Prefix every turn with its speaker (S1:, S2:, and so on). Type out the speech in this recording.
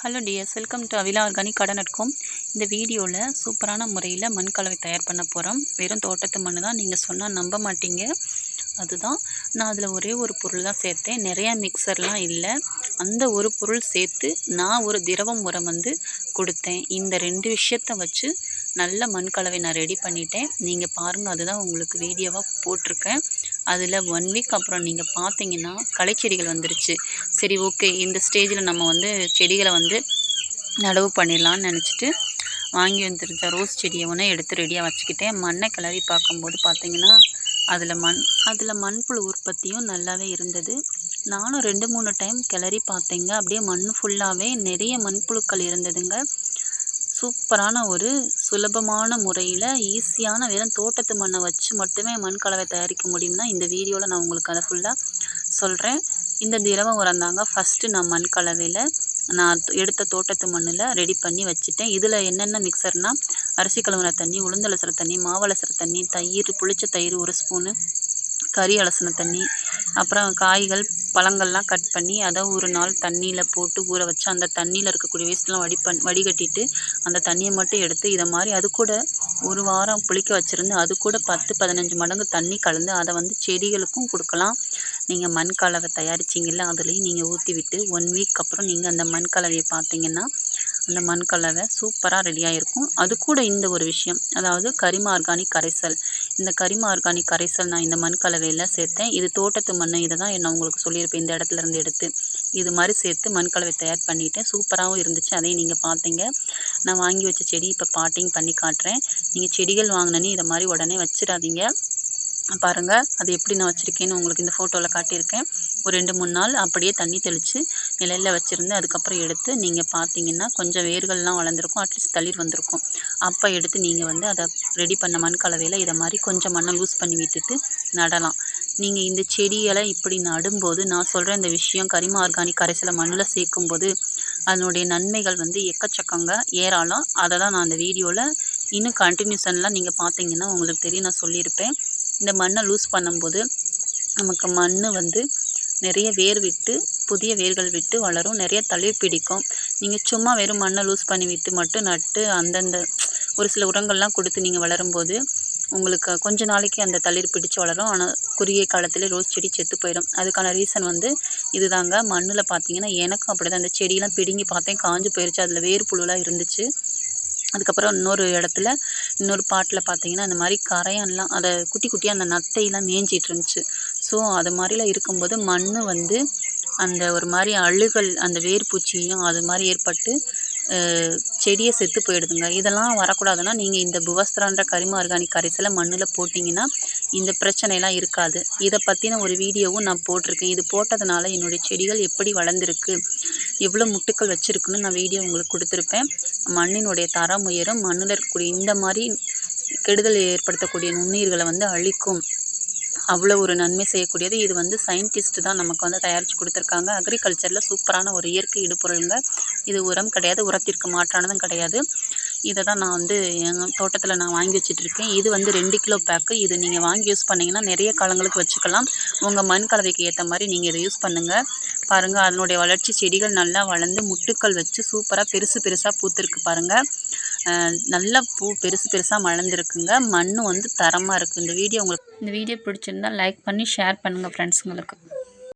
S1: Hello dears welcome to Avila organic garden அட்கோம் இந்த வீடியோவில் சூப்பரான முறையில் மண் கலவை தயார் பண்ண போகிறோம் வெறும் தோட்டத்து மண் தான் நீங்கள் சொன்னால் நம்ப மாட்டீங்க. அதுதான் நான் அதில் ஒரே ஒரு பொருள் தான் சேர்த்தேன். நிறையா மிக்சர்லாம் இல்லை. அந்த ஒரு பொருள் சேர்த்து நான் ஒரு திரவம் உரம் வந்து கொடுத்தேன். இந்த ரெண்டு விஷயத்த வச்சு நல்ல மண் கலவை நான் ரெடி பண்ணிட்டேன். நீங்கள் பாருங்கள் அதுதான் உங்களுக்கு வீடியோவாக போட்டிருக்கேன். அதில் ஒன் வீக் அப்புறம் நீங்கள் பார்த்தீங்கன்னா களைச்செடிகள் வந்துருச்சு. சரி ஓகே இந்த ஸ்டேஜில் நம்ம வந்து செடிகளை வந்து நடவு பண்ணிடலான்னு நினச்சிட்டு வாங்கி வந்துருந்த ரோஸ் செடியை ஒன்று எடுத்து ரெடியாக வச்சுக்கிட்டேன். மண்ணை கிளறி பார்க்கும்போது பார்த்தீங்கன்னா அதில் மண் அதில் மண்புழு உற்பத்தியும் நல்லாவே இருந்தது. நானும் ரெண்டு மூணு டைம் கிளறி பார்த்தேங்க. அப்படியே மண் ஃபுல்லாகவே நிறைய மண்புழுக்கள் இருந்ததுங்க. சூப்பரான ஒரு சுலபமான முறையில் ஈஸியான வெறும் தோட்டத்து மண்ணை வச்சு மட்டுமே மண் கலவை தயாரிக்க முடியும்னா இந்த வீடியோவில் நான் உங்களுக்கு அதை ஃபுல்லாக சொல்கிறேன் இந்த திரவ உரம் தாங்க ஃபஸ்ட்டு நான் மண் கலவையில் நான் எடுத்த தோட்டத்து மண்ணில் ரெடி பண்ணி வச்சுட்டேன். இதில் என்னென்ன மிக்சர்னால் அரிசி கழுவுன தண்ணி உளுந்தலசுற தண்ணி மாவளசுற தண்ணி தயிர் புளிச்ச தயிர் ஒரு ஸ்பூனு கறி அலசின தண்ணி அப்புறம் காய்கள் பழங்கள்லாம் கட் பண்ணி அதை ஒரு நாள் தண்ணியில் போட்டு ஊற வச்சு அந்த தண்ணியில் இருக்கக்கூடிய வேஸ்ட்லாம் வடி பண் வடிகட்டிட்டு அந்த தண்ணியை மட்டும் எடுத்து இதை மாதிரி அது கூட ஒரு வாரம் புளிக்க வச்சுருந்து அது கூட பத்து பதினஞ்சு மடங்கு தண்ணி கலந்து அதை வந்து செடிகளுக்கும் கொடுக்கலாம். நீங்கள் மண் கலவை தயாரிச்சிங்கல்ல அதுலேயும் நீங்கள் ஊற்றி விட்டு ஒன் வீக் அப்புறம் நீங்கள் அந்த மண் கலவையை பார்த்தீங்கன்னா அந்த மண் கலவை சூப்பராக ரெடியாக இருக்கும் அது கூட இந்த ஒரு விஷயம் அதாவது கரிம ஆர்கானிக் கரைசல். இந்த கரிம ஆர்கானிக் கரைசல் நான் இந்த மண் கலவையில் சேர்த்தேன். இது தோட்டத்து மண் இதை தான் நான் உங்களுக்கு சொல்லியிருப்பேன். இந்த இடத்துல இருந்து எடுத்து இது மாதிரி சேர்த்து மண் கலவை தயார் பண்ணிவிட்டேன் சூப்பராகவும் இருந்துச்சு. அதையும் நீங்கள் பார்த்தீங்க. நான் வாங்கி வச்ச செடி இப்போ பாட்டிங் பண்ணி காட்டுறேன். நீங்கள் செடிகள் வாங்கினேன்னு இதை மாதிரி உடனே வச்சிடாதீங்க. பாருங்கள் அது எப்படி நான் வச்சுருக்கேன்னு உங்களுக்கு இந்த ஃபோட்டோவில் காட்டியிருக்கேன். ஒரு ரெண்டு மூணு நாள் அப்படியே தண்ணி தெளித்து நிலையில் வச்சுருந்து அதுக்கப்புறம் எடுத்து நீங்கள் பார்த்தீங்கன்னா கொஞ்சம் வேர்கள்லாம் வளர்ந்துருக்கும். அட்லீஸ்ட் தளிர் வந்திருக்கும். அப்போ எடுத்து நீங்கள் வந்து அதை ரெடி பண்ண மண் கலவையில் இதை மாதிரி கொஞ்சம் மண்ணை லூஸ் பண்ணி விட்டுட்டு நடலாம். நீங்கள் இந்த செடிகளை இப்படி நடும்போது நான் சொல்கிற இந்த விஷயம் கரிம ஆர்கானிக் கரைசலை மண்ணில் சேர்க்கும்போது அதனுடைய நன்மைகள் வந்து எக்கச்சக்கங்க ஏராளம். அதை தான் நான் அந்த வீடியோவில் இன்னும் கண்டினியூஷன்லாம் நீங்கள் பார்த்தீங்கன்னா உங்களுக்கு தெரியும். நான் சொல்லியிருப்பேன். இந்த மண்ணை லூஸ் பண்ணும்போது நமக்கு மண் வந்து நிறைய வேர் விட்டு புதிய வேர்கள் விட்டு வளரும். நிறைய தளிர் பிடிக்கும். நீங்கள் சும்மா வெறும் மண்ணை லூஸ் பண்ணி விட்டு மட்டும் நட்டு அந்தந்த ஒரு சில உரங்கள்லாம் கொடுத்து நீங்கள் வளரும்போது உங்களுக்கு கொஞ்ச நாளைக்கு அந்த தளிர் பிடிச்சு வளரும். ஆனால் குறுகிய காலத்தில் ரோஸ் செடி செத்து போயிடும். அதுக்கான ரீசன் வந்து இதுதாங்க. மண்ணில் பார்த்தீங்கன்னா எனக்கும் அப்படி தான் அந்த செடியெலாம் பிடுங்கி பார்த்தேன். காஞ்சு போயிடுச்சு அதில் வேர் புழுலாம் இருந்துச்சு. அதுக்கப்புறம் இன்னொரு இடத்துல இன்னொரு பாட்டில் பார்த்தீங்கன்னா இந்த மாதிரி கரையான்லாம் அதை குட்டி குட்டியாக அந்த நத்தையெல்லாம் மேய்ஞ்சிட்டு இருந்துச்சு. ஸோ அது மாதிரிலாம் இருக்கும்போது மண் வந்து அந்த ஒரு மாதிரி அழுகல் அந்த வேர் பூச்சியும் அது மாதிரி ஏற்பட்டு செடியை செத்து போயிடுதுங்க. இதெல்லாம் வரக்கூடாதுன்னா நீங்கள் இந்த புவஸ்திரான்ற கரிம ஆர்கானிக் கரைசலை மண்ணில் போட்டிங்கன்னா இந்த பிரச்சனைலாம் இருக்காது. இதை பற்றின ஒரு வீடியோவும் நான் போட்டிருக்கேன். இது போட்டதுனால என்னுடைய செடிகள் எப்படி வளர்ந்துருக்கு எவ்வளோ முட்டுக்கள் வச்சுருக்குன்னு நான் வீடியோ உங்களுக்கு கொடுத்துருப்பேன். மண்ணினுடைய தரம் உயரும் மண்ணில் இருக்கக்கூடிய இந்த மாதிரி கெடுதல் ஏற்படுத்தக்கூடிய நுண்ணுயிர்களை வந்து அழிக்கும். அவ்வளோ ஒரு நன்மை செய்யக்கூடியது. இது வந்து சயின்டிஸ்ட்டு தான் நமக்கு வந்து தயாரித்து கொடுத்துருக்காங்க. அக்ரிகல்ச்சரில் சூப்பரான ஒரு இயற்கை இடுபொருளுங்க. இது உரம் கிடையாது உரத்திற்கு மாற்றானதும் கிடையாது. இதை தான் நான் வந்து எங்கள் தோட்டத்தில் நான் வாங்கி வச்சிட்ருக்கேன் இது வந்து ரெண்டு கிலோ பேக்கு இது நீங்கள் வாங்கி யூஸ் பண்ணிங்கன்னா நிறைய காலங்களுக்கு வச்சுக்கலாம். உங்கள் மண் கலவைக்கு ஏற்ற மாதிரி நீங்கள் இதை யூஸ் பண்ணுங்கள் பாருங்கள் அதனுடைய வளர்ச்சி செடிகள் நல்லா வளர்ந்து முட்டுக்கள் வச்சு சூப்பராக பெருசு பெருசாக பூத்துருக்கு பாருங்கள் நல்லா பூ பெருசு பெருசாக மலர்ந்துருக்குங்க. மண் வந்து தரமாக இருக்குது இந்த வீடியோ உங்களுக்கு இந்த வீடியோ பிடிச்சிருந்தா லைக் பண்ணி ஷேர் பண்ணுங்கள் ஃப்ரெண்ட்ஸுங்களுக்கு